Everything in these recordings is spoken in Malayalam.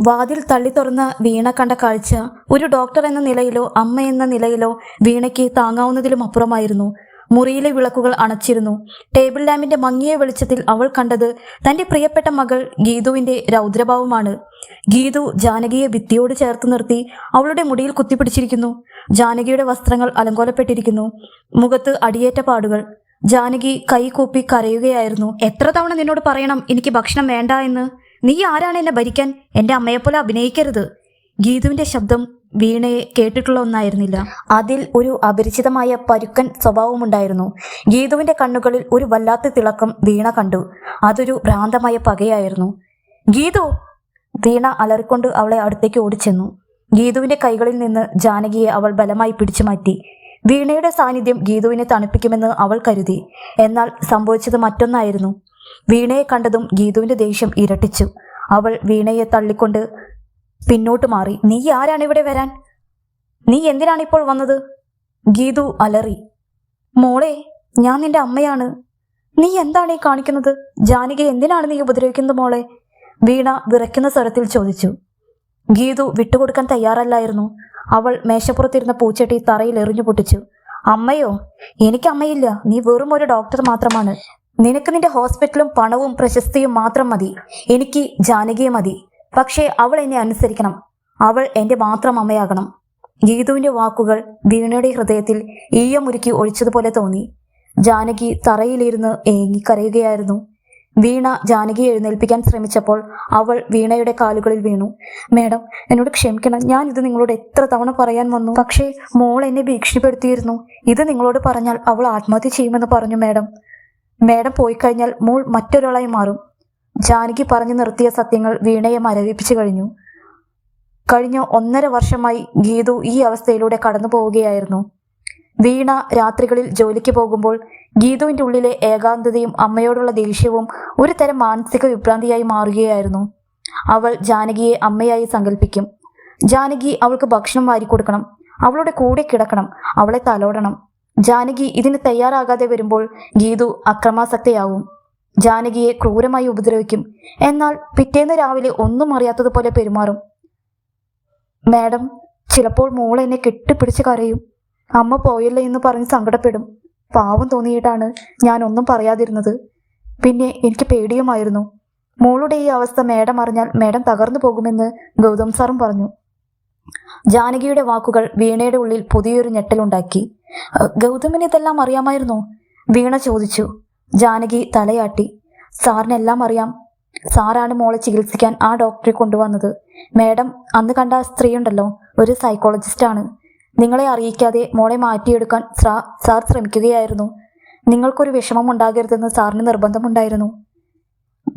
വാതിൽ തള്ളി തുറന്ന് വീണ കണ്ട കാഴ്ച ഒരു ഡോക്ടർ എന്ന നിലയിലോ അമ്മ എന്ന നിലയിലോ വീണയ്ക്ക് താങ്ങാവുന്നതിലും അപ്പുറമായിരുന്നു. മുറിയിലെ വിളക്കുകൾ അണച്ചിരുന്നു. ടേബിൾ ലാമ്പിന്റെ മങ്ങിയ വെളിച്ചത്തിൽ അവൾ കണ്ടത് തന്റെ പ്രിയപ്പെട്ട മകൾ ഗീതുവിന്റെ രൗദ്രഭാവമാണ്. ഗീതു ജാനകിയെ ഭിത്തിയോട് ചേർത്ത് നിർത്തി അവളുടെ മുടിയിൽ കുത്തിപ്പിടിച്ചിരിക്കുന്നു. ജാനകിയുടെ വസ്ത്രങ്ങൾ അലങ്കോലപ്പെട്ടിരിക്കുന്നു. മുഖത്ത് അടിയേറ്റ പാടുകൾ. ജാനകി കൈ കൂപ്പി കരയുകയായിരുന്നു. എത്ര തവണ നിന്നോട് പറയണം എനിക്ക് ഭക്ഷണം വേണ്ട എന്ന്. നീ ആരാണ് എന്നെ ഭരിക്കാൻ? എന്റെ അമ്മയെപ്പോലെ അഭിനയിക്കരുത്. ഗീതുവിന്റെ ശബ്ദം വീണയെ കേട്ടിട്ടുള്ള ഒന്നായിരുന്നില്ല. അതിൽ ഒരു അപരിചിതമായ പരുക്കൻ സ്വഭാവമുണ്ടായിരുന്നു. ഗീതുവിന്റെ കണ്ണുകളിൽ ഒരു വല്ലാത്ത തിളക്കം വീണ കണ്ടു. അതൊരു ഭ്രാന്തമായ പകയായിരുന്നു. ഗീതു! വീണ അലറിക്കൊണ്ട് അവളെ അടുത്തേക്ക് ഓടിച്ചെന്നു. ഗീതുവിന്റെ കൈകളിൽ നിന്ന് ജാനകിയെ അവൾ ബലമായി പിടിച്ചു മാറ്റി. വീണയുടെ സാന്നിധ്യം ഗീതുവിനെ തണുപ്പിക്കുമെന്ന് അവൾ കരുതി. എന്നാൽ സംഭവിച്ചത് മറ്റൊന്നായിരുന്നു. വീണയെ കണ്ടതും ഗീതുവിന്റെ ദേഷ്യം ഇരട്ടിച്ചു. അവൾ വീണയെ തള്ളിക്കൊണ്ട് പിന്നോട്ട് മാറി. നീ ആരാണ് ഇവിടെ വരാൻ? നീ എന്തിനാണ് ഇപ്പോൾ വന്നത്? ഗീതു അലറി. മോളെ ഞാൻ നിന്റെ അമ്മയാണ്. നീ എന്താണ് ഈ കാണിക്കുന്നത്? ജാനകി എന്തിനാണ് നീ ഉപദ്രവിക്കുന്നത് മോളെ? വീണ വിറയ്ക്കുന്ന സ്വരത്തിൽ ചോദിച്ചു. ഗീതു വിട്ടുകൊടുക്കാൻ തയ്യാറല്ലായിരുന്നു. അവൾ മേശപ്പുറത്തിരുന്ന പൂച്ചട്ടി തറയിൽ എറിഞ്ഞു പൊട്ടിച്ചു. അമ്മയോ എനിക്ക് അമ്മയില്ല. നീ വെറും ഒരു ഡോക്ടർ മാത്രമാണ്. നിനക്ക് നിന്റെ ഹോസ്പിറ്റലും പണവും പ്രശസ്തിയും മാത്രം മതി. എനിക്ക് ജാനകിയെ മതി. പക്ഷേ അവൾ എന്നെ അനുസരിക്കണം. അവൾ എന്റെ മാത്രം അമ്മയാകണം. ഗീതുവിന്റെ വാക്കുകൾ വീണയുടെ ഹൃദയത്തിൽ ഈയമുരുക്കി ഒഴിച്ചതുപോലെ തോന്നി. ജാനകി തറയിലിരുന്ന് ഏങ്ങിക്കരയുകയായിരുന്നു. വീണ ജാനകി എഴുന്നേൽപ്പിക്കാൻ ശ്രമിച്ചപ്പോൾ അവൾ വീണയുടെ കാലുകളിൽ വീണു. മേഡം എന്നോട് ക്ഷമിക്കണം. ഞാൻ ഇത് നിങ്ങളോട് എത്ര തവണ പറയാൻ വന്നു. പക്ഷേ മോൾ എന്നെ ഭീഷണിപ്പെടുത്തിയിരുന്നു. ഇത് നിങ്ങളോട് പറഞ്ഞാൽ അവൾ ആത്മഹത്യ ചെയ്യുമെന്ന് പറഞ്ഞു മേഡം. മേഡം പോയി കഴിഞ്ഞാൽ മോൾ മറ്റൊരാളായി മാറും. ജാനകി പറഞ്ഞു നിർത്തിയ സത്യങ്ങൾ വീണയെ മരവിപ്പിച്ചു കഴിഞ്ഞു. കഴിഞ്ഞ ഒന്നര വർഷമായി ഗീതു ഈ അവസ്ഥയിലൂടെ കടന്നു പോവുകയായിരുന്നു. വീണ രാത്രികളിൽ ജോലിക്ക് പോകുമ്പോൾ ഗീതുവിന്റെ ഉള്ളിലെ ഏകാന്തതയും അമ്മയോടുള്ള ദേഷ്യവും ഒരു തരം മാനസിക വിഭ്രാന്തിയായി മാറുകയായിരുന്നു. അവൾ ജാനകിയെ അമ്മയായി സങ്കല്പിക്കും. ജാനകി അവൾക്ക് ഭക്ഷണം വാരിക്കൊടുക്കണം. അവളുടെ കൂടെ കിടക്കണം. അവളെ തലോടണം. ജാനകി ഇതിന് തയ്യാറാകാതെ വരുമ്പോൾ ഗീതു അക്രമാസക്തയാവും. ജാനകിയെ ക്രൂരമായി ഉപദ്രവിക്കും. എന്നാൽ പിറ്റേന്ന് രാവിലെ ഒന്നും അറിയാത്തതുപോലെ പെരുമാറും. മാഡം ചിലപ്പോൾ മോൾ എന്നെ കെട്ടിപ്പിടിച്ച് കരയും. അമ്മ പോയല്ലോ എന്ന് പറഞ്ഞ് സങ്കടപ്പെടും. പാവം തോന്നിയിട്ടാണ് ഞാൻ ഒന്നും പറയാതിരുന്നത്. പിന്നെ എനിക്ക് പേടിയുമായിരുന്നു. മോളുടെ ഈ അവസ്ഥ മേഡം അറിഞ്ഞാൽ മേഡം തകർന്നു പോകുമെന്ന് ഗൗതം സാറും പറഞ്ഞു. ജാനകിയുടെ വാക്കുകൾ വീണയുടെ ഉള്ളിൽ പുതിയൊരു ഞെട്ടലുണ്ടാക്കി. "അഹ്, ഗൗതമിന് ഇതെല്ലാം അറിയാമായിരുന്നോ? വീണ ചോദിച്ചു. ജാനകി തലയാട്ടി. സാറിനെല്ലാം അറിയാം. സാറാണ് മോളെ ചികിത്സിക്കാൻ ആ ഡോക്ടറെ കൊണ്ടുവന്നത്. മേഡം അന്ന് കണ്ട ആ സ്ത്രീയുണ്ടല്ലോ ഒരു സൈക്കോളജിസ്റ്റാണ് നിങ്ങളെ അറിയിക്കാതെ മോളെ മാറ്റിയെടുക്കാൻ സാർ ശ്രമിക്കുകയായിരുന്നു. നിങ്ങൾക്കൊരു വിഷമം ഉണ്ടാകരുതെന്ന് സാറിന് നിർബന്ധമുണ്ടായിരുന്നു.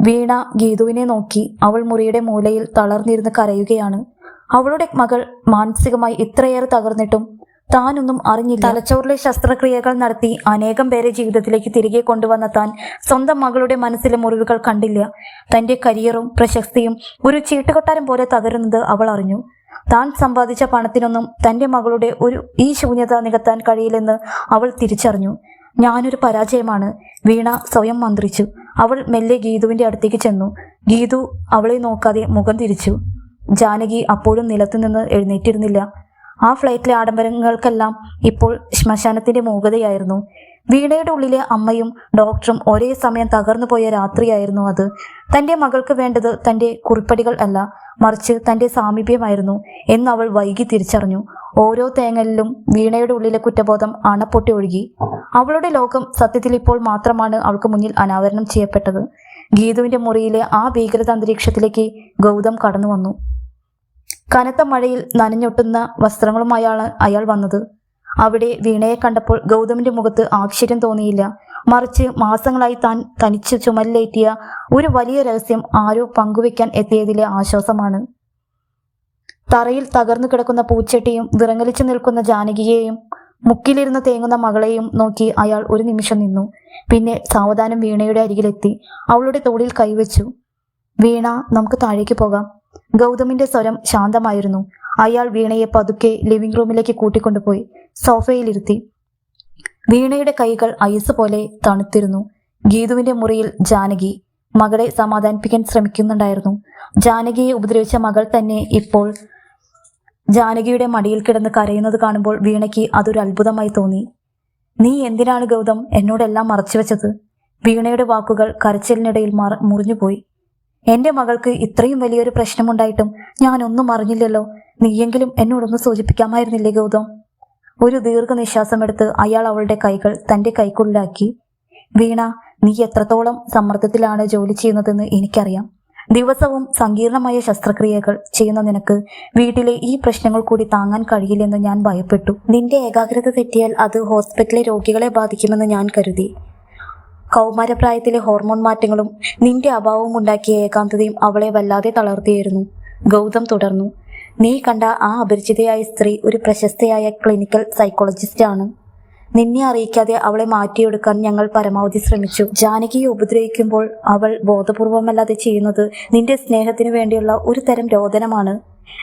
വീണ ഗീതുവിനെ നോക്കി അവൾ മുറിയുടെ മൂലയിൽ തളർന്നിരുന്ന് കരയുകയാണ്. അവളുടെ മകൾ മാനസികമായി ഇത്രയേറെ തകർന്നിട്ടും താനൊന്നും അറിഞ്ഞില്ല. തലച്ചോറിലെ ശസ്ത്രക്രിയകൾ നടത്തി അനേകം പേരെ ജീവിതത്തിലേക്ക് തിരികെ കൊണ്ടുവന്ന താൻ സ്വന്തം മകളുടെ മനസ്സിലെ മുറിവുകൾ കണ്ടില്ല. തന്റെ കരിയറും പ്രശസ്തിയും ഒരു ചീട്ടുകൊട്ടാരം പോലെ തകരുന്നത് അവൾ അറിഞ്ഞു. താൻ സമ്പാദിച്ച പണത്തിനൊന്നും തന്റെ മകളുടെ ഒരു ഈ ശൂന്യത നികത്താൻ കഴിയില്ലെന്ന് അവൾ തിരിച്ചറിഞ്ഞു. ഞാനൊരു പരാജയമാണ്. വീണ സ്വയം മന്ത്രിച്ചു. അവൾ മെല്ലെ ഗീതുവിന്റെ അടുത്തേക്ക് ചെന്നു. ഗീതു അവളെ നോക്കാതെ മുഖം തിരിച്ചു. ജാനകി അപ്പോഴും നിലത്തുനിന്ന് എഴുന്നേറ്റിരുന്നില്ല. ആ ഫ്ലൈറ്റിലെ ആഡംബരങ്ങൾക്കെല്ലാം ഇപ്പോൾ ശ്മശാനത്തിന്റെ മൂകതയായിരുന്നു. വീണയുടെ ഉള്ളിലെ അമ്മയും ഡോക്ടറും ഒരേ സമയം തകർന്നു പോയ രാത്രിയായിരുന്നു അത്. തന്റെ മകൾക്ക് വേണ്ടത് തന്റെ കുറിപ്പടികൾ അല്ല മറിച്ച് തന്റെ സാമീപ്യമായിരുന്നു എന്ന് അവൾ വൈകി തിരിച്ചറിഞ്ഞു. ഓരോ തേങ്ങലിലും വീണയുടെ ഉള്ളിലെ കുറ്റബോധം അണപ്പൊട്ടി ഒഴുകി. അവളുടെ ലോകം സത്യത്തിൽ ഇപ്പോൾ മാത്രമാണ് അവൾക്ക് മുന്നിൽ അനാവരണം ചെയ്യപ്പെട്ടത്. ഗീതുവിന്റെ മുറിയിലെ ആ ഭീകരത അന്തരീക്ഷത്തിലേക്ക് ഗൗതം കടന്നു വന്നു കനത്ത മഴയിൽ നനഞ്ഞൊട്ടുന്ന വസ്ത്രങ്ങളുമായാണ് അയാൾ വന്നത്. അവിടെ വീണയെ കണ്ടപ്പോൾ ഗൗതമിന്റെ മുഖത്ത് ആശ്ചര്യം തോന്നിയില്ല. മറിച്ച് മാസങ്ങളായി താൻ തനിച്ച് ചുമലിലേറ്റിയ ഒരു വലിയ രഹസ്യം ആരോ പങ്കുവെക്കാൻ എത്തിയതിലെ ആശ്വാസമാണ്. തറയിൽ തകർന്നു കിടക്കുന്ന പൂച്ചട്ടിയും വിറങ്ങലിച്ചു നിൽക്കുന്ന ജാനകിയെയും മുക്കിലിരുന്ന് തേങ്ങുന്ന മകളെയും നോക്കി അയാൾ ഒരു നിമിഷം നിന്നു. പിന്നെ സാവധാനം വീണയുടെ അരികിലെത്തി. അവളുടെ തോളിൽ കൈവച്ചു. വീണ നമുക്ക് താഴേക്ക് പോകാം. ഗൗതമിന്റെ സ്വരം ശാന്തമായിരുന്നു. അയാൾ വീണയെ പതുക്കെ ലിവിംഗ് റൂമിലേക്ക് കൂട്ടിക്കൊണ്ടുപോയി സോഫയിലിരുത്തി. വീണയുടെ കൈകൾ ഐസ് പോലെ തണുത്തിരുന്നു. ഗീതുവിന്റെ മുറിയിൽ ജാനകി മകളെ സമാധാനിപ്പിക്കാൻ ശ്രമിക്കുന്നുണ്ടായിരുന്നു. ജാനകിയെ ഉപദ്രവിച്ച മകൾ തന്നെ ഇപ്പോൾ ജാനകിയുടെ മടിയിൽ കിടന്ന് കരയുന്നത് കാണുമ്പോൾ വീണയ്ക്ക് അതൊരു അത്ഭുതമായി തോന്നി. നീ എന്തിനാണ് ഗൗതം എന്നോടെല്ലാം മറച്ചുവെച്ചത്? വീണയുടെ വാക്കുകൾ കരച്ചിലിനിടയിൽ മറ മുറിഞ്ഞുപോയി. എന്റെ മകൾക്ക് ഇത്രയും വലിയൊരു പ്രശ്നമുണ്ടായിട്ടും ഞാനൊന്നും അറിഞ്ഞില്ലല്ലോ. നീയെങ്കിലും എന്നോടൊന്ന് സൂചിപ്പിക്കാമായിരുന്നില്ലേ ഗൗതം? ഒരു ദീർഘനിശ്വാസം എടുത്ത് അയാൾ അവളുടെ കൈകൾ തന്റെ കൈക്കുള്ളിലാക്കി. വീണ നീ എത്രത്തോളം സമ്മർദ്ദത്തിലാണ് ജോലി ചെയ്യുന്നതെന്ന് എനിക്കറിയാം. ദിവസവും സങ്കീർണമായ ശസ്ത്രക്രിയകൾ ചെയ്യുന്ന നിനക്ക് വീട്ടിലെ ഈ പ്രശ്നങ്ങൾ കൂടി താങ്ങാൻ കഴിയില്ലെന്ന് ഞാൻ ഭയപ്പെട്ടു. നിന്റെ ഏകാഗ്രത തെറ്റിയാൽ അത് ഹോസ്പിറ്റലിലെ രോഗികളെ ബാധിക്കുമെന്ന് ഞാൻ കരുതി. കൗമാരപ്രായത്തിലെ ഹോർമോൺ മാറ്റങ്ങളും നിന്റെ അഭാവവും ഉണ്ടാക്കിയ ഏകാന്തതയും അവളെ വല്ലാതെ തളർത്തിയിരുന്നു. ഗൗതം തുടർന്നു. നീ കണ്ട ആ അപരിചിതയായ സ്ത്രീ ഒരു പ്രശസ്തയായ ക്ലിനിക്കൽ സൈക്കോളജിസ്റ്റ് ആണ്. നിന്നെ അറിയിക്കാതെ അവളെ മാറ്റിയെടുക്കാൻ ഞങ്ങൾ പരമാവധി ശ്രമിച്ചു. ജാനകിയെ ഉപദ്രവിക്കുമ്പോൾ അവൾ ബോധപൂർവമല്ലാതെ ചെയ്യുന്നത് നിന്റെ സ്നേഹത്തിനു വേണ്ടിയുള്ള ഒരു തരം രോദനമാണ്.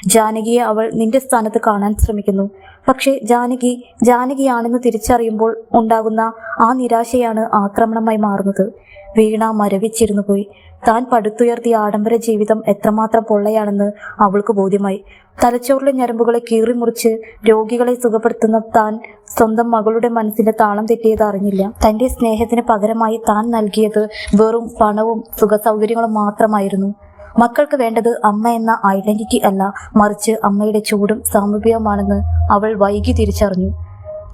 ജാനകിയെ അവൾ നിന്റെ സ്ഥാനത്ത് കാണാൻ ശ്രമിക്കുന്നു. പക്ഷേ ജാനകി ജാനകിയാണെന്ന് തിരിച്ചറിയുമ്പോൾ ഉണ്ടാകുന്ന ആ നിരാശയാണ് ആക്രമണമായി മാറുന്നത്. വീണ മരവിച്ചിരുന്നു പോയി. താൻ പടുത്തുയർത്തിയ ആഡംബര ജീവിതം എത്രമാത്രം പൊള്ളയാണെന്ന് അവൾക്ക് ബോധ്യമായി. തലച്ചോറിലെ ഞരമ്പുകളെ കീറിമുറിച്ച് രോഗികളെ സുഖപ്പെടുത്തുന്ന താൻ സ്വന്തം മകളുടെ മനസ്സിന്റെ താളം തെറ്റിയത് അറിഞ്ഞില്ല. തന്റെ സ്നേഹത്തിന് പകരമായി താൻ നൽകിയത് വെറും പണവും സുഖസൗകര്യങ്ങളും മാത്രമായിരുന്നു. മക്കൾക്ക് വേണ്ടത് അമ്മ എന്ന ഐഡന്റിറ്റി അല്ല. മറിച്ച് അമ്മയുടെ ചൂടും സാമീപ്യവുമാണെന്ന് അവൾ വൈകി തിരിച്ചറിഞ്ഞു.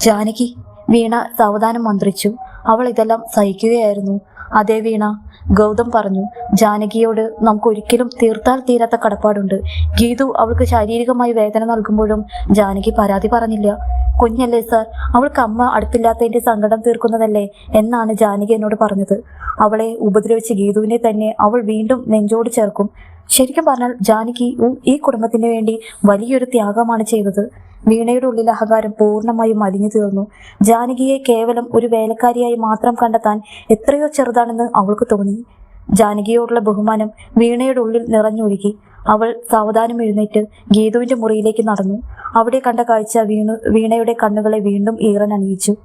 ജാനകി വീണ സാവധാനം മന്ത്രിച്ചു. അവൾ ഇതെല്ലാം സഹിക്കുകയായിരുന്നു. അതേ വീണ ഗൗതം പറഞ്ഞു ജാനകിയോട് നമുക്ക് ഒരിക്കലും തീർത്താൽ തീരാത്ത കടപ്പാടുണ്ട്. ഗീതു അവൾക്ക് ശാരീരികമായി വേദന നൽകുമ്പോഴും ജാനകി പരാതി പറഞ്ഞില്ല. കുഞ്ഞല്ലേ സാർ? അവൾക്ക് അമ്മ അടുപ്പില്ലാത്തതിന്റെ സങ്കടം തീർക്കുന്നതല്ലേ എന്നാണ് ജാനകി എന്നോട് പറഞ്ഞത്. അവളെ ഉപദ്രവിച്ച ഗീതുവിനെ തന്നെ അവൾ വീണ്ടും നെഞ്ചോട് ചേർക്കും. ശരിക്കും പറഞ്ഞാൽ ജാനകി ഈ കുടുംബത്തിന് വേണ്ടി വലിയൊരു ത്യാഗമാണ് ചെയ്തത്. വീണയുടെ ഉള്ളിൽ അഹങ്കാരം പൂർണമായും അലിഞ്ഞു തീർന്നു. ജാനകിയെ കേവലം ഒരു വേലക്കാരിയായി മാത്രം കണ്ടെത്താൻ എത്രയോ ചെറുതാണെന്ന് അവൾക്ക് തോന്നി. ജാനകിയോടുള്ള ബഹുമാനം വീണയുടെ ഉള്ളിൽ നിറഞ്ഞൊഴുകി. അവൾ സാവധാനം എഴുന്നേറ്റ് ഗീതുവിന്റെ മുറിയിലേക്ക് നടന്നു. അവിടെ കണ്ട കാഴ്ച വീണു വീണയുടെ കണ്ണുകളെ വീണ്ടും ഈറൻ അണിയിച്ചു.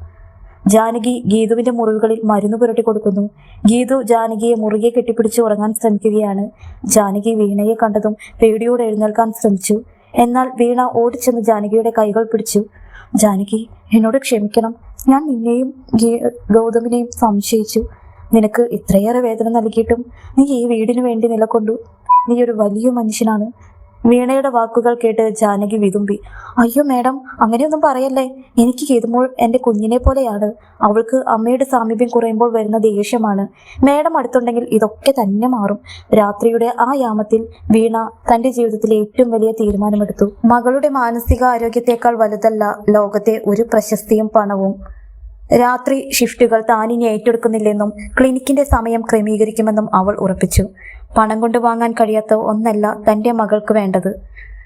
ജാനകി ഗീതുവിന്റെ മുറിവുകളിൽ മരുന്ന് പുരട്ടി കൊടുക്കുന്നു. ഗീതു ജാനകിയെ മുറുകെ കെട്ടിപ്പിടിച്ച് ഉറങ്ങാൻ ശ്രമിക്കുകയാണ്. ജാനകി വീണയെ കണ്ടതും പേടിയോടെ എഴുന്നേൽക്കാൻ ശ്രമിച്ചു. എന്നാൽ വീണ ഓടിച്ചെന്ന് ജാനകിയുടെ കൈകൾ പിടിച്ചു. ജാനകി എന്നോട് ക്ഷമിക്കണം. ഞാൻ നിന്നെയും ഗൗതമിനെയും സംശയിച്ചു. നിനക്ക് ഇത്രയേറെ വേദന നൽകിയിട്ടും നീ ഈ വീടിനു വേണ്ടി നിലകൊണ്ടു. നീ ഒരു വലിയ മനുഷ്യനാണ്. വീണയുടെ വാക്കുകൾ കേട്ട് ജാനകി വിതുമ്പി. അയ്യോ മേഡം അങ്ങനെയൊന്നും പറയല്ലേ? എനിക്ക് ഗീതുമോൾ എന്റെ കുഞ്ഞിനെ പോലെയാണ്. അവൾക്ക് അമ്മയുടെ സാമീപ്യം കുറയുമ്പോൾ വരുന്ന ദേഷ്യമാണ്. മേഡം അടുത്തുണ്ടെങ്കിൽ ഇതൊക്കെ തന്നെ മാറും. രാത്രിയുടെ ആ യാമത്തിൽ വീണ തന്റെ ജീവിതത്തിലെ ഏറ്റവും വലിയ തീരുമാനമെടുത്തു. മകളുടെ മാനസിക ആരോഗ്യത്തെക്കാൾ വലുതല്ല ലോകത്തെ ഒരു പ്രശസ്തിയും പണവും. രാത്രി ഷിഫ്റ്റുകൾ താനിനി ഏറ്റെടുക്കുന്നില്ലെന്നും ക്ലിനിക്കിന്റെ സമയം ക്രമീകരിക്കുമെന്നും അവൾ ഉറപ്പിച്ചു. പണം കൊണ്ട് വാങ്ങാൻ കഴിയാത്ത ഒന്നല്ല തന്റെ മകൾക്ക് വേണ്ടത്.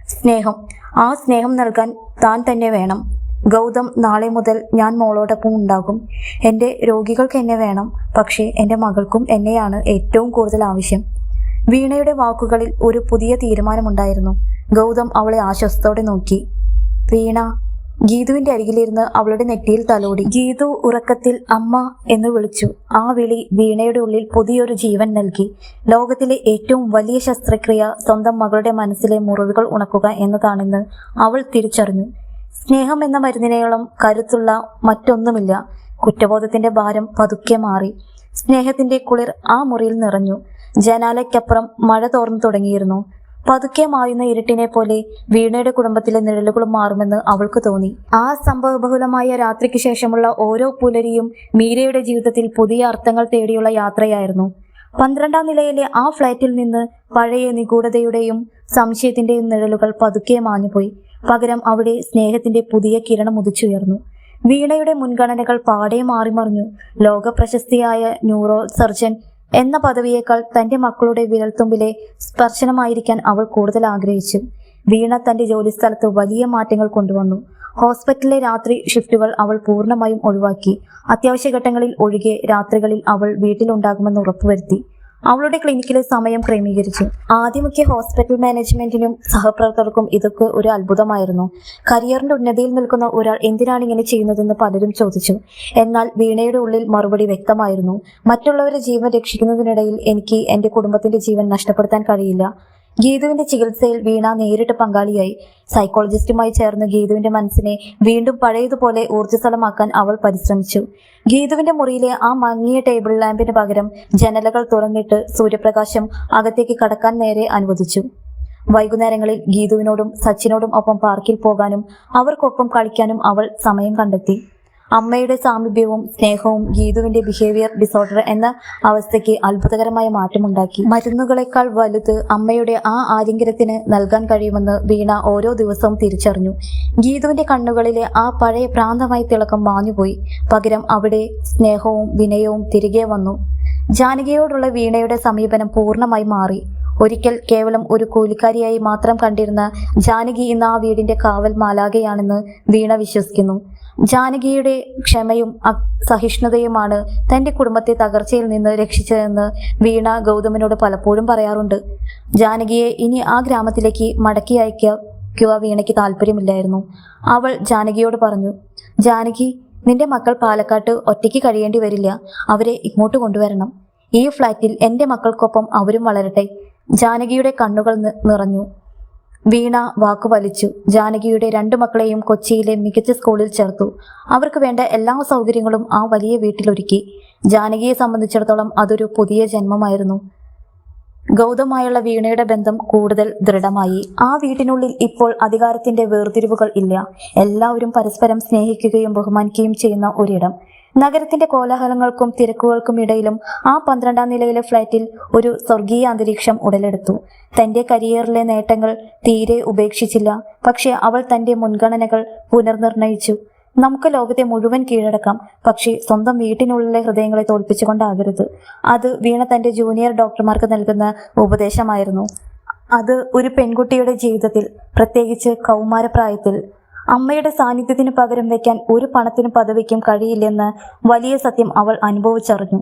സ്നേഹം. ആ സ്നേഹം നൽകാൻ താൻ തന്നെ വേണം. ഗൗതം നാളെ മുതൽ ഞാൻ മോളോടൊപ്പം ഉണ്ടാകും. എന്റെ രോഗികൾക്ക് എന്നെ വേണം. പക്ഷേ എന്റെ മകൾക്കും എന്നെയാണ് ഏറ്റവും കൂടുതൽ ആവശ്യം. വീണയുടെ വാക്കുകളിൽ ഒരു പുതിയ തീരുമാനമുണ്ടായിരുന്നു. ഗൗതം അവളെ ആശ്വാസത്തോടെ നോക്കി. വീണ ഗീതുവിന്റെ അരികിലിരുന്ന് അവളുടെ നെറ്റിയിൽ തലോടി. ഗീതു ഉറക്കത്തിൽ അമ്മ എന്ന് വിളിച്ചു. ആ വിളി വീണയുടെ ഉള്ളിൽ പുതിയൊരു ജീവൻ നൽകി. ലോകത്തിലെ ഏറ്റവും വലിയ ശസ്ത്രക്രിയ സ്വന്തം മകളുടെ മനസ്സിലെ മുറിവുകൾ ഉണക്കുക എന്നതാണെന്ന് അവൾ തിരിച്ചറിഞ്ഞു. സ്നേഹം എന്ന മരുന്നിനോളം കരുത്തുള്ള മറ്റൊന്നുമില്ല. കുറ്റബോധത്തിന്റെ ഭാരം പതുക്കെ മാറി. സ്നേഹത്തിന്റെ കുളിർ ആ മുറിയിൽ നിറഞ്ഞു. ജനാലയ്ക്കപ്പുറം മഴ തോർന്നു തുടങ്ങിയിരുന്നു. പതുക്കെ മായുന്ന ഇരുട്ടിനെ പോലെ വീണയുടെ കുടുംബത്തിലെ നിഴലുകളും മാറുമെന്ന് അവൾക്ക് തോന്നി. ആ സംഭവബഹുലമായ രാത്രിക്ക് ശേഷമുള്ള ഓരോ പുലരിയും മീരയുടെ ജീവിതത്തിൽ പുതിയ അർത്ഥങ്ങൾ തേടിയുള്ള യാത്രയായിരുന്നു. പന്ത്രണ്ടാം നിലയിലെ ആ ഫ്ലാറ്റിൽ നിന്ന് പഴയ നിഗൂഢതയുടെയും സംശയത്തിന്റെയും നിഴലുകൾ പതുക്കെ മാഞ്ഞുപോയി. പകരം അവിടെ സ്നേഹത്തിന്റെ പുതിയ കിരണം ഉദിച്ചുയർന്നു. വീണയുടെ മുൻഗണനകൾ പാടെ മാറിമറിഞ്ഞു. ലോക പ്രശസ്തിയായ ന്യൂറോ സർജൻ എന്ന പദവിയേക്കാൾ തന്റെ മക്കളുടെ വിരൽത്തുമ്പിലെ സ്പർശനമായിരിക്കാൻ അവൾ കൂടുതൽ ആഗ്രഹിച്ചു. വീണ തന്റെ ജോലിസ്ഥലത്ത് വലിയ മാറ്റങ്ങൾ കൊണ്ടുവന്നു. ഹോസ്പിറ്റലിലെ രാത്രി ഷിഫ്റ്റുകൾ അവൾ പൂർണമായും ഒഴിവാക്കി. അത്യാവശ്യ ഘട്ടങ്ങളിൽ ഒഴികെ രാത്രികളിൽ അവൾ വീട്ടിലുണ്ടാകുമെന്ന് ഉറപ്പുവരുത്തി. അവളുടെ ക്ലിനിക്കിലെ സമയം ക്രമീകരിച്ചു. ആദ്യമൊക്കെ ഹോസ്പിറ്റൽ മാനേജ്മെന്റിനും സഹപ്രവർത്തകർക്കും ഇതൊക്കെ ഒരു അത്ഭുതമായിരുന്നു. കരിയറിന്റെ ഉന്നതിയിൽ നിൽക്കുന്ന ഒരാൾ എന്തിനാണ് ഇങ്ങനെ ചെയ്യുന്നതെന്ന് പലരും ചോദിച്ചു. എന്നാൽ വീണയുടെ ഉള്ളിൽ മറുപടി വ്യക്തമായിരുന്നു. മറ്റുള്ളവരെ ജീവൻ രക്ഷിക്കുന്നതിനിടയിൽ എനിക്ക് എന്റെ കുടുംബത്തിന്റെ ജീവൻ നഷ്ടപ്പെടുത്താൻ കഴിയില്ല. ഗീതുവിന്റെ ചികിത്സയിൽ വീണ നേരിട്ട് പങ്കാളിയായി. സൈക്കോളജിസ്റ്റുമായി ചേർന്ന് ഗീതുവിന്റെ മനസ്സിനെ വീണ്ടും പഴയതുപോലെ ഊർജസ്വലമാക്കാൻ അവൾ പരിശ്രമിച്ചു. ഗീതുവിന്റെ മുറിയിലെ ആ മങ്ങിയ ടേബിൾ ലാമ്പിന് പകരം ജനലകൾ തുറന്നിട്ട് സൂര്യപ്രകാശം അകത്തേക്ക് കടക്കാൻ നേരെ അനുവദിച്ചു. വൈകുന്നേരങ്ങളിൽ ഗീതുവിനോടും സച്ചിനോടും ഒപ്പം പാർക്കിൽ പോകാനും അവർക്കൊപ്പം കളിക്കാനും അവൾ സമയം കണ്ടെത്തി. അമ്മയുടെ സാമീപ്യവും സ്നേഹവും ഗീതുവിന്റെ ബിഹേവിയർ ഡിസോർഡർ എന്ന അവസ്ഥയ്ക്ക് അത്ഭുതകരമായ മാറ്റമുണ്ടാക്കി. മരുന്നുകളെക്കാൾ വലുത് അമ്മയുടെ ആ ആലിംഗനത്തിന് നൽകാൻ കഴിയുമെന്ന് വീണ ഓരോ ദിവസവും തിരിച്ചറിഞ്ഞു. ഗീതുവിന്റെ കണ്ണുകളിലെ ആ പഴയ പ്രാന്തമായ തിളക്കം മാഞ്ഞുപോയി. പകരം അവിടെ സ്നേഹവും വിനയവും തിരികെ വന്നു. ജാനകിയോടുള്ള വീണയുടെ സമീപനം പൂർണമായി മാറി. ഒരിക്കൽ കേവലം ഒരു കൂലിക്കാരിയായി മാത്രം കണ്ടിരുന്ന ജാനകി ഇന്ന് ആ വീടിന്റെ കാവൽ മാലാകയാണെന്ന് വീണ വിശ്വസിക്കുന്നു. ജാനകിയുടെ ക്ഷമയും സഹിഷ്ണുതയുമാണ് തന്റെ കുടുംബത്തെ തകർച്ചയിൽ നിന്ന് രക്ഷിച്ചതെന്ന് വീണ ഗൗതമനോട് പലപ്പോഴും പറയാറുണ്ട്. ജാനകിയെ ഇനി ആ ഗ്രാമത്തിലേക്ക് മടക്കി അയക്കുക വീണയ്ക്ക് താല്പര്യമില്ലായിരുന്നു. അവൾ ജാനകിയോട് പറഞ്ഞു ജാനകി നിന്റെ മക്കൾ പാലക്കാട്ട് ഒറ്റയ്ക്ക് കഴിയേണ്ടി വരില്ല. അവരെ ഇങ്ങോട്ട് കൊണ്ടുവരണം. ഈ ഫ്ലാറ്റിൽ എന്റെ മക്കൾക്കൊപ്പം അവരും വളരട്ടെ. ജാനകിയുടെ കണ്ണുകൾ നിറഞ്ഞു. വീണ വാക്കുവലിച്ചു ജാനകിയുടെ രണ്ടു മക്കളെയും കൊച്ചിയിലെ മികച്ച സ്കൂളിൽ ചേർത്തു. അവർക്ക് വേണ്ട എല്ലാ സൗകര്യങ്ങളും ആ വലിയ വീട്ടിലൊരുക്കി. ജാനകിയെ സംബന്ധിച്ചിടത്തോളം അതൊരു പുതിയ ജന്മമായിരുന്നു. ഗൗതമായുള്ള വീണയുടെ ബന്ധം കൂടുതൽ ദൃഢമായി. ആ വീട്ടിനുള്ളിൽ ഇപ്പോൾ അധികാരത്തിന്റെ വേർതിരിവുകൾ ഇല്ല. എല്ലാവരും പരസ്പരം സ്നേഹിക്കുകയും ബഹുമാനിക്കുകയും ചെയ്യുന്ന ഒരിടം. നഗരത്തിന്റെ കോലാഹലങ്ങൾക്കും തിരക്കുകൾക്കും ഇടയിലും ആ പന്ത്രണ്ടാം നിലയിലെ ഫ്ളാറ്റിൽ ഒരു സ്വർഗീയ അന്തരീക്ഷം ഉടലെടുത്തു. തന്റെ കരിയറിലെ നേട്ടങ്ങൾ തീരെ ഉപേക്ഷിച്ചില്ല. പക്ഷേ അവൾ തന്റെ മുൻഗണനകൾ പുനർനിർണയിച്ചു. നമുക്ക് ലോകത്തെ മുഴുവൻ കീഴടക്കാം. പക്ഷേ സ്വന്തം വീട്ടിനുള്ളിലെ ഹൃദയങ്ങളെ തോൽപ്പിച്ചുകൊണ്ടാകരുത്. അത് വീണ തന്റെ ജൂനിയർ ഡോക്ടർമാർക്ക് നൽകുന്ന ഉപദേശമായിരുന്നു. അത് ഒരു പെൺകുട്ടിയുടെ ജീവിതത്തിൽ പ്രത്യേകിച്ച് കൗമാരപ്രായത്തിൽ അമ്മയുടെ സാന്നിധ്യത്തിന് പകരം വയ്ക്കാൻ ഒരു പണത്തിനും പദവിക്കും കഴിയില്ലെന്ന് വലിയ സത്യം അവൾ അനുഭവിച്ചറിഞ്ഞു.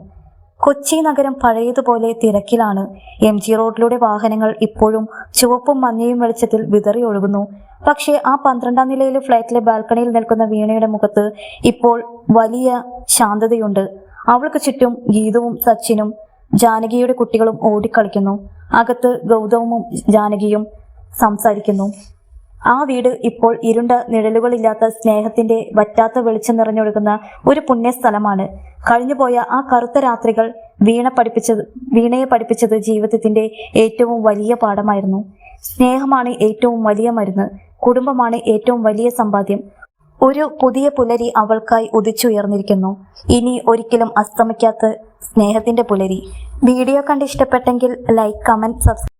കൊച്ചി നഗരം പഴയതുപോലെ തിരക്കിലാണ്. എം ജി റോഡിലൂടെ വാഹനങ്ങൾ ഇപ്പോഴും ചുവപ്പും മഞ്ഞയും വെളിച്ചത്തിൽ വിതറി ഒഴുകുന്നു. പക്ഷേ ആ പന്ത്രണ്ടാം നിലയിലെ ഫ്ലാറ്റിലെ ബാൽക്കണിയിൽ നിൽക്കുന്ന വീണയുടെ മുഖത്ത് ഇപ്പോൾ വലിയ ശാന്തതയുണ്ട്. അവൾക്ക് ചുറ്റും ഗീതവും സച്ചിനും ജാനകിയുടെ കുട്ടികളും ഓടിക്കളിക്കുന്നു. അകത്ത് ഗൗതമും ജാനകിയും സംസാരിക്കുന്നു. ആ വീട് ഇപ്പോൾ ഇരുണ്ട നിഴലുകളില്ലാത്ത സ്നേഹത്തിന്റെ വറ്റാത്ത വെളിച്ചം നിറഞ്ഞൊഴുകുന്ന ഒരു പുണ്യസ്ഥലമാണ്. കഴിഞ്ഞുപോയ ആ കറുത്ത രാത്രികൾ വീണ പഠിപ്പിച്ചത് വീണയെ പഠിപ്പിച്ചത് ജീവിതത്തിന്റെ ഏറ്റവും വലിയ പാഠമായിരുന്നു. സ്നേഹമാണ് ഏറ്റവും വലിയ മരുന്ന് കുടുംബമാണ് ഏറ്റവും വലിയ സമ്പാദ്യം. ഒരു പുതിയ പുലരി അവൾക്കായി ഉദിച്ചുയർന്നിരിക്കുന്നു. ഇനി ഒരിക്കലും അസ്തമിക്കാത്ത സ്നേഹത്തിന്റെ പുലരി. വീഡിയോ കണ്ട് ഇഷ്ടപ്പെട്ടെങ്കിൽ ലൈക്ക് കമന്റ് സബ്സ്ക്രൈബ്